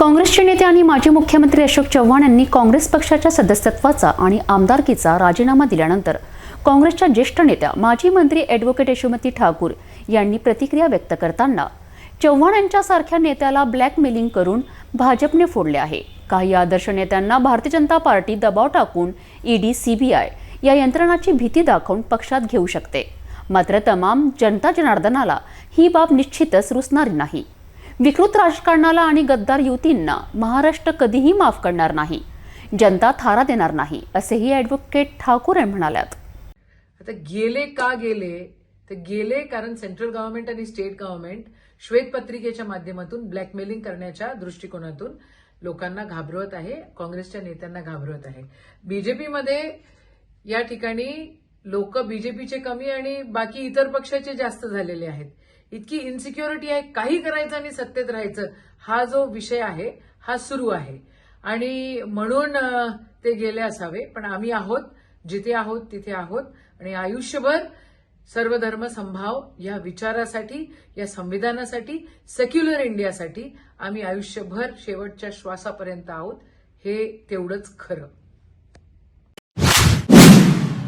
काँग्रेसचे नेते आणि माजी मुख्यमंत्री अशोक चव्हाण यांनी काँग्रेस पक्षाच्या सदस्यत्वाचा आणि आमदारकीचा राजीनामा दिल्यानंतर काँग्रेसच्या ज्येष्ठ नेत्या माजी मंत्री ॲडव्होकेट यशोमती ठाकूर यांनी प्रतिक्रिया व्यक्त करताना चव्हाण यांच्यासारख्या नेत्याला ब्लॅकमेलिंग करून भाजपने फोडले आहे. काही आदर्श नेत्यांना भारतीय जनता पार्टी दबाव टाकून ईडी सीबीआय या यंत्रणाची भीती दाखवून पक्षात घेऊ शकते. मात्र तमाम जनता जनार्दनाला ही बाब निश्चितच रुचणार नाही. विकृत राजकारणाला आणि गद्दार युतींना महाराष्ट्र कधीही माफ करणार नाही जनता थारा देणार नाही असेही ॲडव्होकेट ठाकूर म्हणाल्यात. आता गेले का गेले? ते गेले कारण सेंट्रल गव्हर्नमेंट आणि स्टेट गव्हर्नमेंट श्वेतपत्रिकेच्या माध्यमातून ब्लॅकमेलिंग करण्याच्या दृष्टिकोनातून लोकांना घाबरवत आहे काँग्रेसच्या नेत्यांना घाबरवत आहे. बीजेपीमध्ये या ठिकाणी लोक बीजेपीचे कमी आणि बाकी इतर पक्षाचे जास्त झालेले आहेत. इतकी इन्सिक्युरिटी आहे काही करायचं आणि सत्तेत राहायचं हा जो विषय आहे हा सुरू आहे. आणि म्हणून ते गेले असावे पण आम्ही आहोत जिथे आहोत तिथे आहोत. आणि आयुष्यभर सर्व धर्म संभाव या विचारासाठी या संविधानासाठी सेक्युलर इंडियासाठी आम्ही आयुष्यभर शेवटच्या श्वासापर्यंत आहोत. हे तेवढंच खरं.